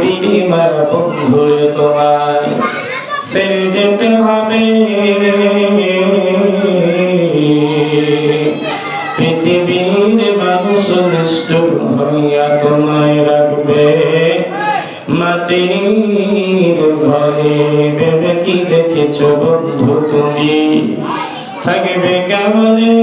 পৃথিবীর বন্ধু তোমায় ছেড়ে যেতে হবে। পৃথিবীর মানুষ নিষ্ঠুর হইয়া তোমায় রাখবে। মাটির ঘরে ভেবে কি দেখেছ বন্ধু তুমি? থাকবে কেমনে?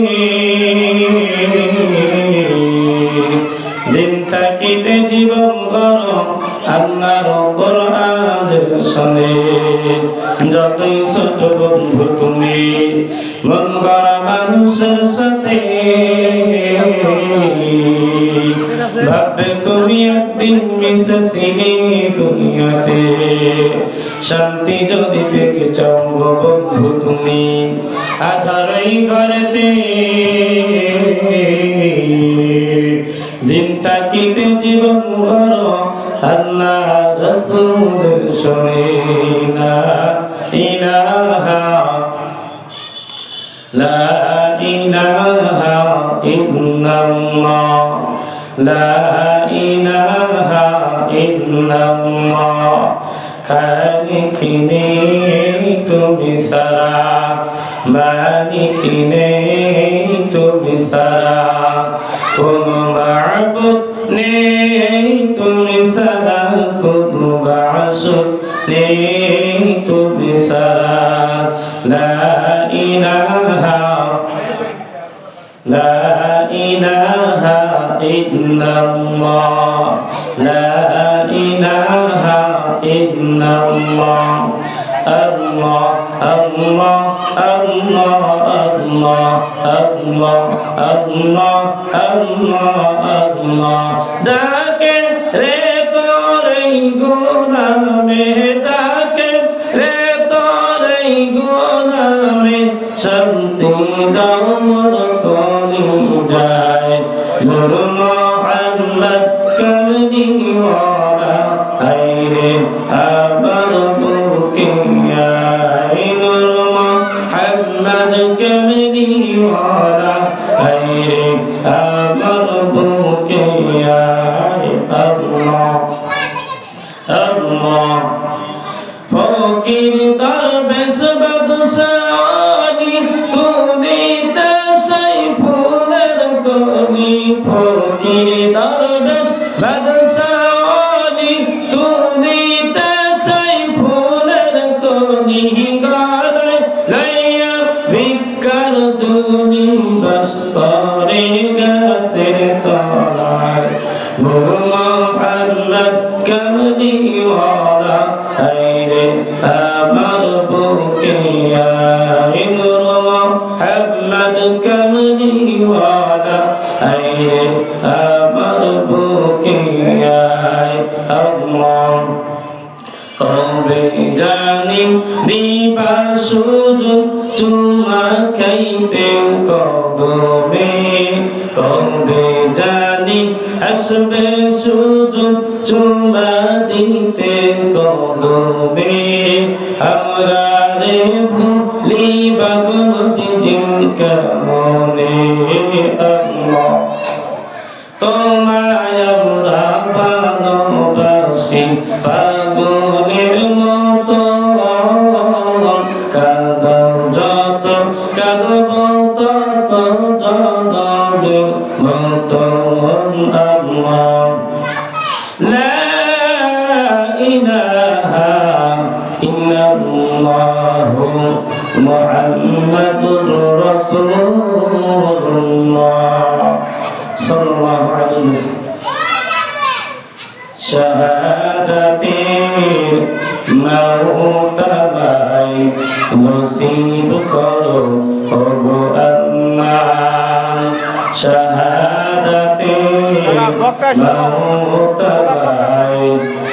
মন করা মানুষের সাথে ভাববে তুমি একদিন মিশেছিলি দুনিয়াতে শান্তি যদি পেতে চাও বন্ধু তুমি আধারই ঘরেতে দিন থাকিতে জীবন ঘর আল্লাহ রসুলের শোনে না ইলাহা لا إله إلا الله لا إله إلا الله খালিকিনে তুমি সারা, মালিকিনে তুমি সারা। কোন মাবুদ নেই তুমি সারা, কোন বাসুদ নেই তুমি إله إلا الله لا إله إلا الله الله الله الله الله الله الله الله الله ডাকে রে তোর এই গোলামে ডাকে রে তোর এই গোলামে শান্তি দাও আল্লাহ। কবে জানি দিবা শুধু চুমা খাইতে কদমে। কবে জানি আসবে শুধু চুমা দিতে কদমে। আমরা Bye.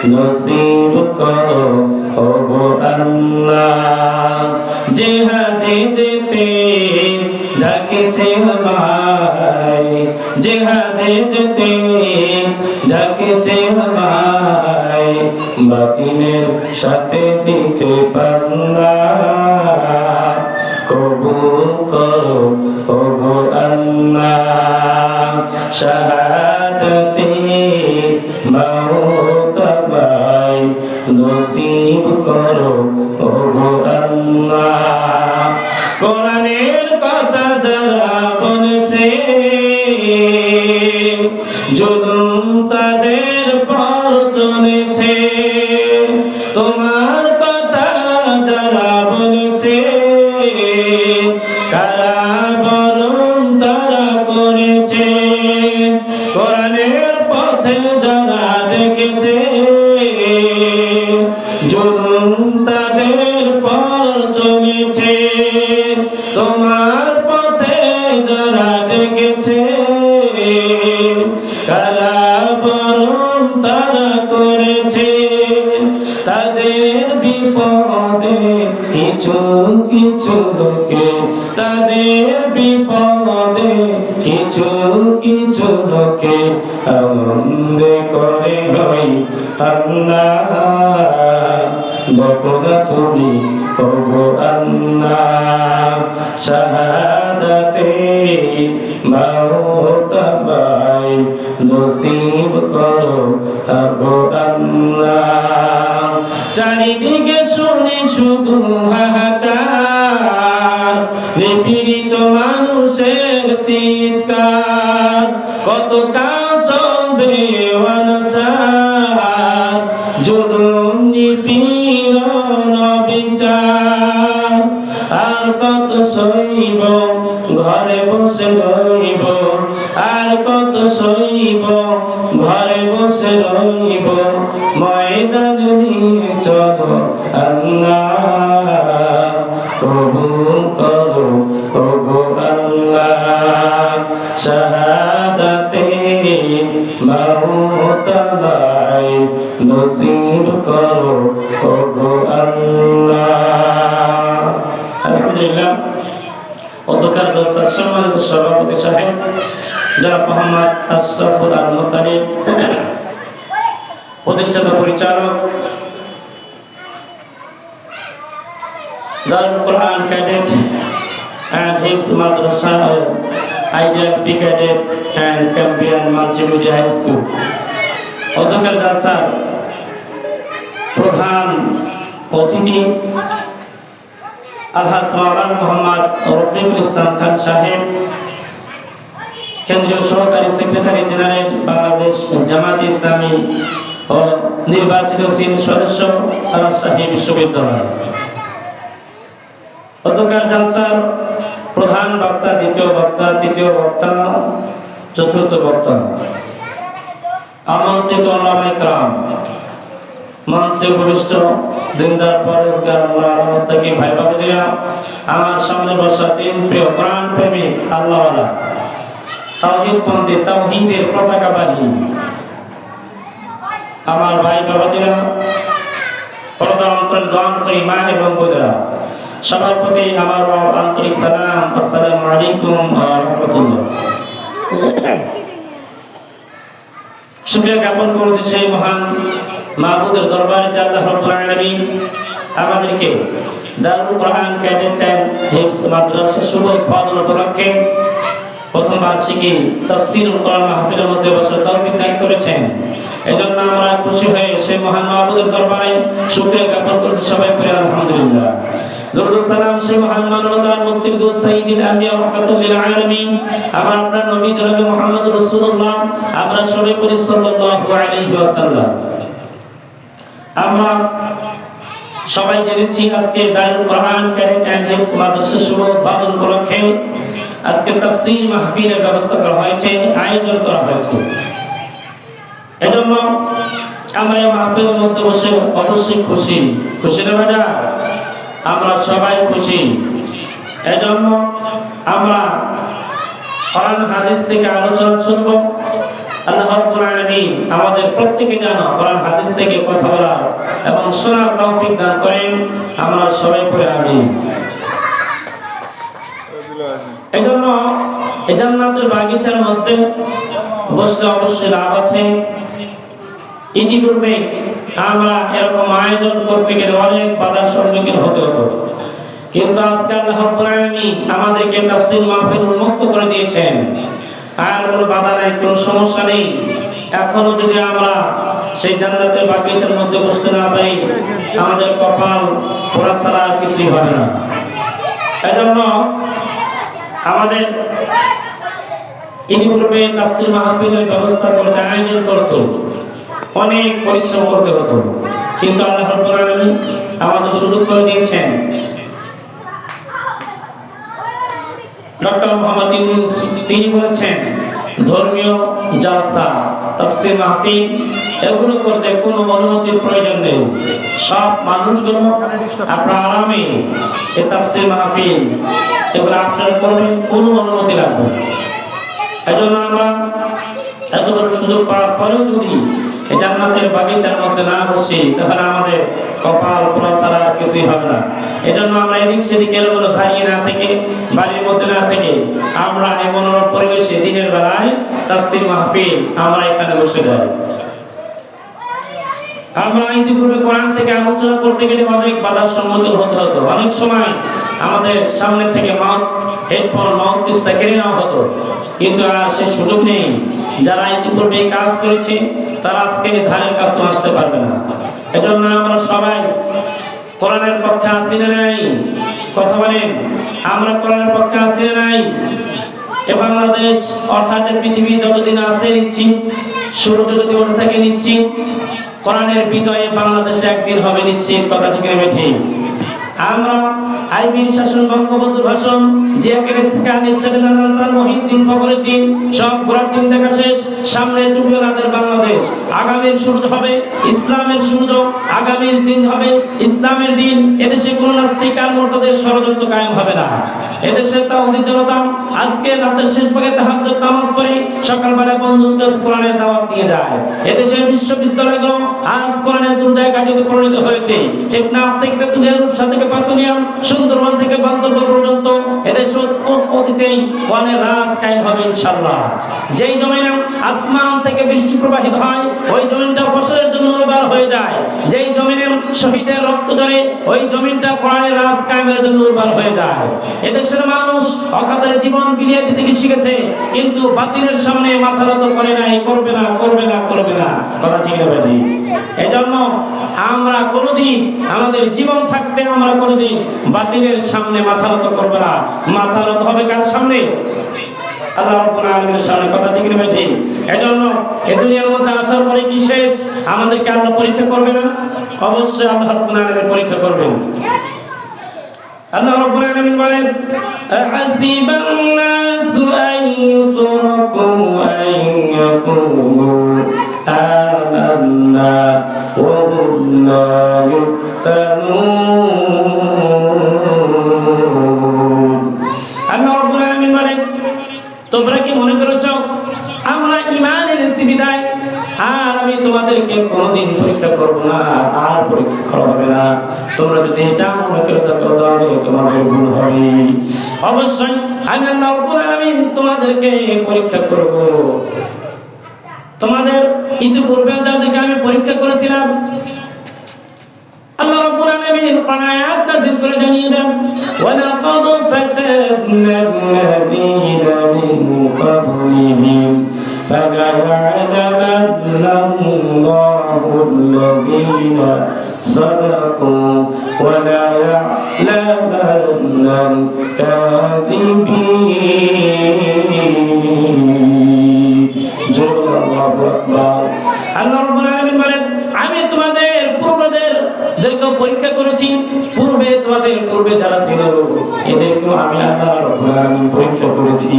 নসিব ওগো আল্লাহ। জেহাদে যেতে ডাকেছে ভাই জেহাদে যেতে ডাকেছে ভাই বাতিলের সাথে দিতে পাল্লা কবুল করো, ওগো আল্লাহ। শাহাদতে জুলুম তাদের কিছু লোকে তাদের বিপদে, কিছু কিছু লোকে আনন্দ করে হই আল্লাহ দেখো তুমি ওগো আল্লাহ শাহাদাতে মাওতাবাই নসিব করো ওগো আল্লাহ। চারিদিকে শুনি নিপীড়িত মানুষের চিৎকার। কত কাল চলবে অনাচার, জুলুম, নিপীড়ন বিচার আর কত সইব ঘরে বসে শাহাদাতে মাওতাবাই নসিব করো ওগো আল্লাহ আলহামদুলিল্লাহ অধ্যকার জলসার সম্মানিত সভাপতি সাহেব জনাব মোহাম্মদ আশরাফুল আল মোতালিব প্রতিষ্ঠাতা পরিচালক Darul Quran cadet and Hifz Madrasa Ideal P Cadet and Campion Multimedia High School অধ্যক্ষের জালসার প্রধান অতিথি আলহাজ মাওলানা মোহাম্মদ রফিকুল ইসলাম খান সাহেব, কেন্দ্রীয় সহকারী সেক্রেটারি জেনারেল বাংলাদেশ জামাত ইসলামী ও নির্বাচিত সিন সদস্য রাজশাহী বিশ্ববিদ্যালয়। গতকাল জালসার প্রধান বক্তা, দ্বিতীয় বক্তা, তৃতীয় বক্তা, চতুর্থ বক্তা। আমন্ত্রিত অলামিকরাম মঞ্চে উপবিষ্ট, দিনদার পরেশগার আল্লাহ আলমত্তাকি ভাই বাবুজিরা আমার সামনে বসা তিন প্রিয় প্রাণ প্রেমিক আমার ভাই বাবাজিরা প্রধান অন্তরের দম করি মা এবং বোধেরা সবার প্রতি আমার আন্তরিক সালাম, আসসালামু আলাইকুম ওয়া রাহমাতুল্লাহ। শুকরিয়া জ্ঞাপন করছি সেই মহান মাহবুদের দরবারে যে আল্লাহ রাব্বুল আলামিন আমাদেরকে দারুল কোরআন ক্যাডেট এন্ড হিফজ মাদ্রাসা শুভ উদ্বোধন উপলক্ষে প্রথম বার্ষিকী তাফসীরুল কোরআন মাহফিলের মধ্যে বসার তৌফিক দান করেছেন। এজন্য আমরা খুশি হয়ে সেই মহান মাহবুদের দরবারে শুকরিয়া জ্ঞাপন করছি সবাই করে, আলহামদুলিল্লাহ। আলামিন। আমার নবী আমরা আমরা সবাই জেনেছি আজকে শুভ উপলক্ষে আজকে তাফসীর মাহফিলের ব্যবস্থা করা হয়েছে, আয়োজন করা হয়েছে। এজন্য আমরা এই মাহফিলের মধ্যে বসে অবশ্যই খুশি। খুশি না বাজা আমরা সবাই খুশি। এজন্য আমরা কোরআন হাদিস থেকে আলোচনা শুনব। আল্লাহ রাব্বুল আলামিন আমাদের প্রত্যেকে যেন কোরআন হাদিস থেকে কথা বলা এবং শোনার তৌফিক দান করেন। আমরা সবাই করে আমিন। এজন্য এই জান্নাতের বাগিচার মধ্যে বসলে অবশ্যই লাভ আছে। ইতিপূর্বে আমরা এরকম আয়োজন করতে গেলে অনেক বাধার সম্মুখীন হতে হতো। কিন্তু আজকে আল্লাহ আলামিন আমাদেরকে তাফসীর মাহফিল উন্মুক্ত করে দিয়েছেন। আর কোনো বাধা নাই, কোনো সমস্যা নেই। এখনও যদি আমরা সেই জান্নাতের বাগিচার মধ্যে বসতে না পারি, আমাদের কপাল পোড়া ছাড়া কিছুই হবে না। এজন্য আমাদের ইতিপূর্বে তাফসির মাহফিলের ব্যবস্থা করতে আয়োজন করত। অনেক পরিশ্রম করতে হতো। কিন্তু আল্লাহ রাব্বুল আলামিন আমাদের সুযোগ করে দিয়েছেন। ডক্টর মোহাম্মদ ইউনুস, তিনি বলেছেন, ধর্মীয় জালসা, তাফসির মাহফিল, এগুলো করতে কোনো অনুমতির প্রয়োজন নেই। সব মানুষগুলো আপনার আরামে তাফসির মাহফিল এগুলো আপনার করবেন কোনো অনুমতি লাগবে। এজন্য আমরা এত বড় সুযোগ পাওয়ার পরেও যদি জান্নাতের বাগিচার মধ্যে না বসি, তাহলে আমাদের কপাল পোড়া ছাড়া আর কিছুই হবে না এজন্য আমরা এদিক সেদিক এলোমেলো দাঁড়িয়ে না থেকে, বাড়ির মধ্যে না থেকে, আমরা এই মনোরম পরিবেশে দিনের বেলায় তার তাফসির মাহফিল আমরা এখানে বসে যাই আমরা ইতিপূর্বে কোরআন থেকে আলোচনা করতে গেলে অনেক বাধার সম্মুখীন হতে হতো। অনেক সময় আমাদের সামনে থেকে মাউথ, হেডফোন, মাউথ পিসটা কেড়ে নেওয়া হতো। কিন্তু আর সেই সুযোগ নেই। যারা ইতিপূর্বে কাজ করেছে, তারা আজকে ধারের কাছেও আসতে পারবে না। এজন্য আমরা সবাই কোরআনের পক্ষে আসি না নাই? কথা বলেন, আমরা কোরআনের পক্ষে আসি না নাই? এ বাংলাদেশ অর্থাৎ পৃথিবী যতদিন আছে নিচ্ছি সূর্য যদি ওঠে থাকে নিচ্ছি কোরআনের বিজয়ে বাংলাদেশে একদিন হবে নিশ্চিত কথা ঠিক আমরা আইবির শাসন, বঙ্গবন্ধুর ভাষণ, যে একের সেখান নিশ্চিতান মহিউদ্দিন দিন সব ঘোরার দিন দেখা শেষ, সামনে ডুবে রাতের বাংলাদেশ। আগামীর সূর্য হবে, ইসলামের সূর্য, আগামীর দিন হবে, ইসলামের দিন। এদেশে কোনো নাস্তিক আর মোর্তাদের ষড়যন্ত্র কায়েম হবে না। এদেশের তাওহীদ জনতা, আজকে রাতের শেষ ভাগে তাহাজ্জুদ নামাজ পড়ে, সকালবেলা কাছে কোরআনের দাওয়াত নিয়ে যায়। এদেশের বিশ্ববিদ্যালয়গুলো আজ কোরআনের দুর্জয় কার্যতে পরিণত হয়েছে। টেকনাফ থেকে তেতুলিয়া রূপসা থেকে পাতুলিয়াম সুন্দরবন থেকে বান্দরবন পর্যন্ত এদেশ অতীতেই কোরআনের রাজ কায়েম হবে ইনশাআল্লাহ। যেই জমিনে আসমান থেকে বৃষ্টি প্রবাহিত হয়, ওই জমিনটা ফসলের জন্য উর্বর হয়ে যায়। যেই জমিনে শহীদের রক্ত ঝরে, ওই জমিনটা কোরআনের রাজ কায়েমের জন্য উর্বর হয়ে যায়। এদেশের মানুষ অকাতরে জীবন বিলিয়ে দিতে শিখেছে, কিন্তু বাতিলের সামনে মাথা নত করে নাই, করবে না করবে না করবে না। কথা ঠিক না বেটি এই জন্য আমরা কোনোদিন আমাদের জীবন থাকতে আমরা কোনোদিন বাতিলের সামনে মাথা নত করবে না। মাথা নত হবে কার সামনে? আল্লাহ রাব্বুল আলামিনের সামনে। কথা ঠিক নেবে ঠিক? এজন্য এই দুনিয়ার মধ্যে আসার পরে কি শেষ? আমাদেরকে আল্লাহ পরীক্ষা করবে না? অবশ্যই আল্লাহ রাব্বুল আলামিন পরীক্ষা করবেন আল্লাহ রাব্বুল আলামিন বলেন তোমরা কি মনে করেছ? আমরা ইমান এনেছি বিদায় আর আমি তোমাদেরকে কোনোদিন পরীক্ষা করব না, আর পরীক্ষা করা হবে না। তোমরা যদি এটা মনে করে থাকো, তাহলে তোমাদের ভুল হবে। অবশ্যই আমি আল্লাহ আলামিন তোমাদেরকে পরীক্ষা করব। তোমাদের ইতিপূর্বে যাদেরকে আমি পরীক্ষা করেছিলাম, আল্লাহ রাব্বুল আলামিন কোরআন আয়াত করে জানিয়ে দেন ওয়ালাকাদ ফাতানা আল্লাযীনা قبلهم فليعلمن الله الذين صدقوا পরীক্ষা করেছি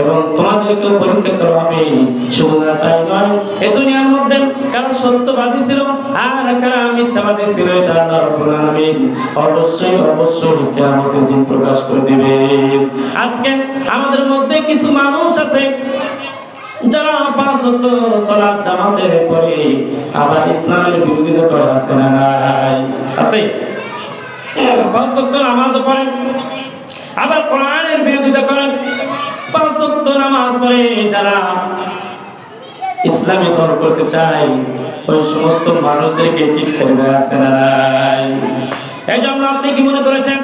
এবং তোমাদেরকেও পরীক্ষা করা হবে শুধু তাই নয়, এ দুনিয়ার মধ্যে কারা সত্যবাদী ছিল, আর কারা মিথ্যাবাদী ছিল, এটা আল্লাহ রাব্বুল আলামিন অবশ্যই অবশ্যই কিয়ামতের দিন প্রকাশ করে দিবে। আজকে আমাদের মধ্যে কিছু মানুষ আছে, যারা পাঁচ ওয়াক্ত সালাত জামাতের পরে আবার ইসলামের বিরোধিতা করে, আছে নাই? আছে? পাঁচ ওয়াক্ত নামাজ পড়েন আবার কোরআনের বিরোধিতা করেন। পাঁচ নামাজ পড়ে যারা ইসলামী দল করতে চায়, ওই সমস্ত মানুষদেরকে দেয় আছে না এই জন্য আপনি কি মনে করেছেন?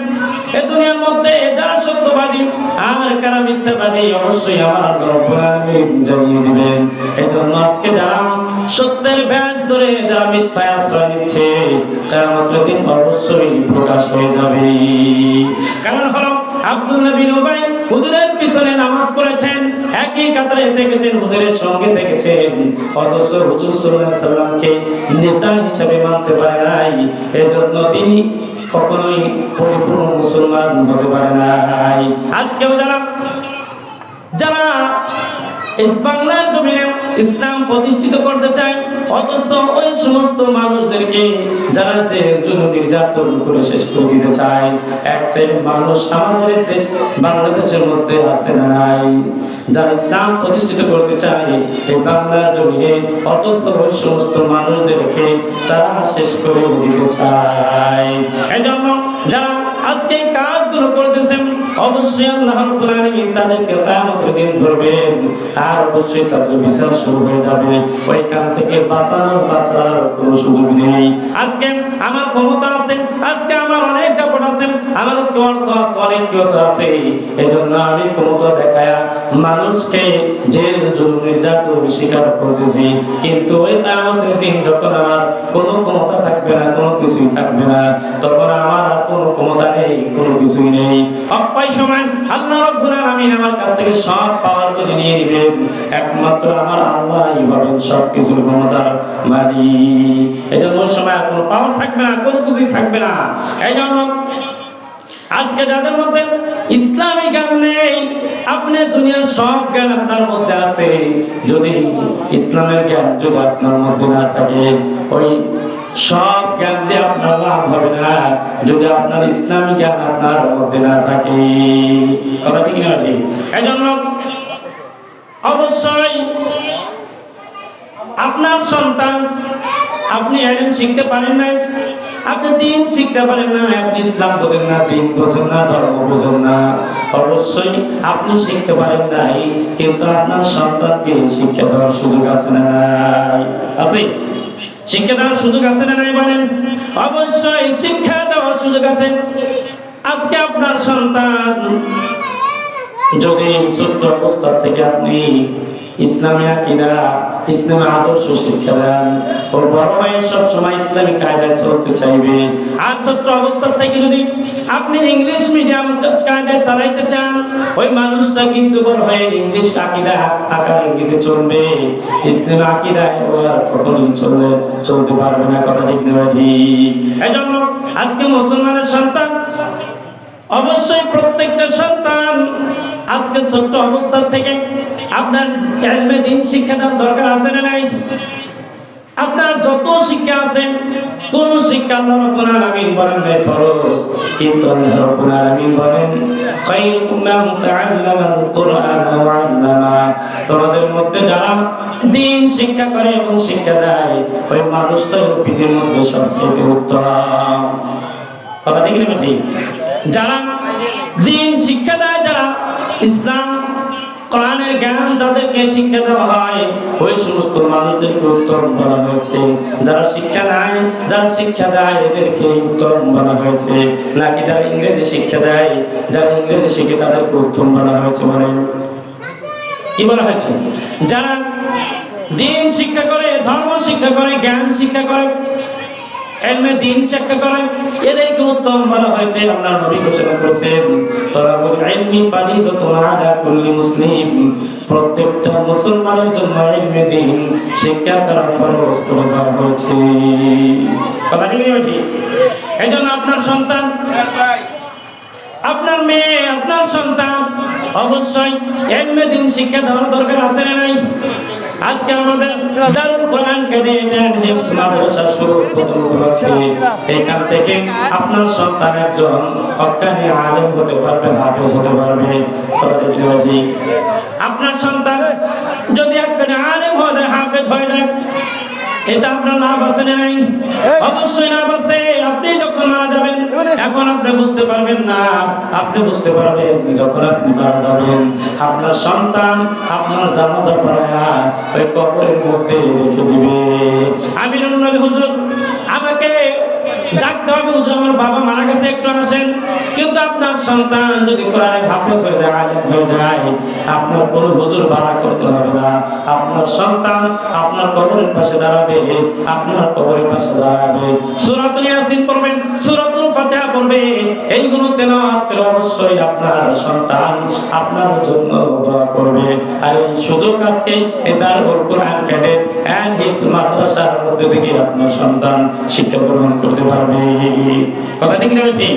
এ দুনিয়ার মধ্যে যারা সত্যবাদী, আর কারা মিথ্যাবাদী, অবশ্যই আমার রাব্বুল আলামিন জানিয়ে দিবেন। এই জন্য আজকে যারা সত্যের ব্যাস ধরে যারা মিথ্যায় আশ্রয় নিচ্ছে, কেয়ামতের দিন অবশ্যই প্রকাশ হয়ে যাবে। কারণ হলো আব্দুল নবী উবাই হুজুরের পিছনে নামাজ পড়েছেন, একই কাতারে থেকেছেন, হুজুরের সঙ্গে থেকেছেন। অথচ হুজুর সাল্লাল্লাহু সাল্লামকে নেতা হিসেবে মানতে পারে নাই, এজন্য তিনি কখনোই পরিপূর্ণ মুসলমান হতে পারে নাই। আজকেও যারা যারা এই বাংলার জমিনে ইসলাম প্রতিষ্ঠিত করতে চায়, অথচ ওই সমস্ত মানুষদেরকে যারা যে জন্য নির্যাতন করে শেষ করে দিতে চায়, এক মানুষ আমাদের দেশ, বাংলাদেশের মধ্যে আছে না নাই। যারা ইসলাম প্রতিষ্ঠিত করতে চায়, এই বাংলার জমিনে অথচ ওই সমস্ত মানুষদেরকে তারা শেষ করে দিতে চায়। এই জন্য যারা আজকে অবশ্যই আল্লাহ রাব্বুল আলামিন তাদেরকে কিয়ামতের দিন ধরবেন। আর অবশ্যই তাদের বিচার শুরু হয়ে যাবে। ওইখান থেকে বাঁচার বাঁচার কোনো সুযোগ নেই। আজকে আমার ক্ষমতা আছে, আজকে আমার অনেক আমার অর্থ আছে, অনেক কিছু আছে। এই জন্য আমি ক্ষমতা দেখায়া মানুষকে জেল নির্যাতন স্বীকার করতেছি। কিন্তু ওই কিয়ামতের দিন যখন আমার কোনো ক্ষমতা থাকবে না, কোনো কিছুই থাকবে না, তখন আমার আর কোনো ক্ষমতা নেই, কোনো কিছুই নেই। অপায় সময় আল্লাহ রব্বুল আলামিন আমার কাছ থেকে সব পাওয়ার করে নিয়ে নেবেন। একমাত্র আমার আল্লাহই হবেন সব কিছুর ক্ষমতার মালিক। এজন্য ওই সময় কোনো পাওয়ার থাকবে না, কোনো কিছুই থাকবে না। এই জন্য আজকে যাদের মধ্যে ইসলামী জ্ঞান নেই, আপনি দুনিয়ার সব জ্ঞান আপনার মধ্যে আছে। যদি ইসলামের জ্ঞান যদি আপনার মধ্যে না থাকে, ওই সব জ্ঞান দিয়ে আপনার লাভ হবে না। যদি আপনার ইসলামী জ্ঞান আপনার মধ্যে না থাকে। কথা ঠিক না ঠিক? এই জন্য অবশ্যই আপনার সন্তান আপনি এলেম শিখতে পারেন না আপনি দিন শিখতে পারেন না, আপনি ইসলাম বোঝেন না, দিন বোঝেন না, ধর্ম বোঝেন না। অবশ্যই আপনি শিখতে পারেন নাই, কিন্তু আপনার সন্তানকে শিক্ষা দেওয়ার সুযোগ আছে না নাই? আছে? শিক্ষা দেওয়ার সুযোগ আছে না নাই বলেন? অবশ্যই শিক্ষা দেওয়ার সুযোগ আছে। আজকে আপনার সন্তান যদি ছোট্ট অবস্থা থেকে আপনি ইসলামী আকিদা, ইসলামী আদর্শ শিক্ষা দেন। ওর বড় ভাই সব সময় ইসলামী কায়দায় চলতে চাইবে। আর ছোট্ট অবস্থা থেকে যদি আপনি ইংলিশ মিডিয়াম কায়দায় চালাইতে চান, ওই মানুষটা কিন্তু বড় হয়ে ইংলিশ আকিদা আকার ইঙ্গিতে চলবে। ইসলামী আকিদায় ও আর কখনোই চললে চলতে পারবে না, কথা ঠিক না ঠিক জন্য আজকে মুসলমানের সন্তান, অবশ্যই প্রত্যেকটা সন্তান আজকে ছোট্ট অবস্থা থেকে আপনার এলমে দিন শিক্ষা দেওয়ার দরকার আছে না নাই? আপনার যত শিক্ষা আছে, কোন শিক্ষা আল্লাহ আলামিন বলেন নাই ফরজ। কিন্তু আল্লাহ রাব্বুল আলামিন বলেন, খায়রুকুম মান তাআল্লামাল কুরআন ওয়া আল্লামা। তোমাদের মধ্যে যারা দিন শিক্ষা করে এবং শিক্ষা দেয়, ওই মানুষটা হলো পৃথিবীর মধ্যে সবচেয়ে উত্তম। কথা ঠিক না ঠিক? যারা দিন শিক্ষা দেয়, যারা ইসলাম, কোরআনের জ্ঞান যাদেরকে শিক্ষা দেওয়া হয়। ওই সমস্ত মানুষদেরকে উত্তরণ বলা হয়েছে। যারা শিক্ষা নেয় যারা শিক্ষা দেয়, এদেরকে উত্তরণ বলা হয়েছে। নাকি যারা ইংরেজি শিক্ষা দেয়, যারা ইংরেজি শিখে তাদেরকে উত্তম বলা হয়েছে মানে? কি বলা হয়েছে? যারা দিন শিক্ষা করে, ধর্ম শিক্ষা করে, জ্ঞান শিক্ষা করে এলমে দিন শিক্ষা করেন এদেরকে উত্তম বলা হয়েছে, আল্লাহ নবী ঘোষণা করেছেন তলাবুল ইলমি ফারিদাতুন আলা কুল্লি মুসলিম। প্রত্যেকটা মুসলমানের জন্য ইলমে দিন শিক্ষা করা ফরজ করে দেওয়া হয়েছে। কথা না ঠিক? এই জন্য আপনার সন্তান, আপনার মেয়ে, আপনার সন্তান, অবশ্যই এলমে দিন শিক্ষা দেওয়ার দরকার আছে না নাই? আজকে আমাদের দারুল কোরআন কেটে হিফজ মাদ্রাসা শুরু এখান থেকে আপনার সন্তান একজন হক্কানি আলেম হতে পারবে হাফেজ হতে পারবে। আপনার সন্তান যদি একখানে আলেম হয়ে যায় হাফেজ হয়ে যায় এটা আপনার লাভ আছে না নাই অবশ্যই লাভ আছে। আপনি যখন মারা যাবেন এখন আপনি বুঝতে পারবেন না, আপনি বুঝতে পারবেন যখন আপনি মারা যাবেন, আপনার সন্তান আপনার জানাজা পড়ায়া ওই কবরের মধ্যে রেখে দিবে। আমি হুজুর, আমাকে ডাকতে হবে, হুজুর, আমার বাবা মারা গেছে, একটু আসেন। কিন্তু আপনার সন্তান যদি কোরআনে হাফেজ হয়ে যায় হয়ে যায়, আপনার কোনো হুজুর ভাড়া করতে হবে না। আপনার সন্তান আপনার কবরের পাশে দাঁড়াবে, আপনার কবরের পাশে দাঁড়াবে। সূরাতুল ইয়াসিন পড়বেন, সূরাতুল ফাতিহা পড়বে এইগুলো তেলাওয়াত করে অবশ্যই আপনার সন্তান আপনার জন্য দোয়া করবে। আর এই সুযোগ আজকে দারুল কোরআন ক্যাডেট এন্ড হিফজ মাদ্রাসার মধ্যে থেকে আপনার সন্তান শিক্ষা গ্রহণ করতে পারবে। কথা ঠিক না ঠিক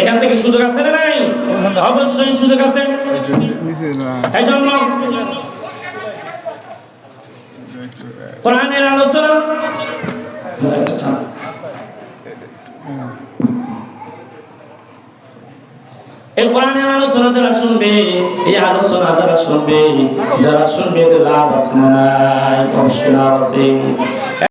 এখান থেকে সুযোগ আছে না নাই? অবশ্যই সুযোগ আছে। এই জন্য কোরআনের আলোচনা। এই কোরআনের আলোচনা যারা শুনবে, এই আলোচনা যারা শুনবে যারা শুনবে লাভ আছে না নাই? লাভ আছে।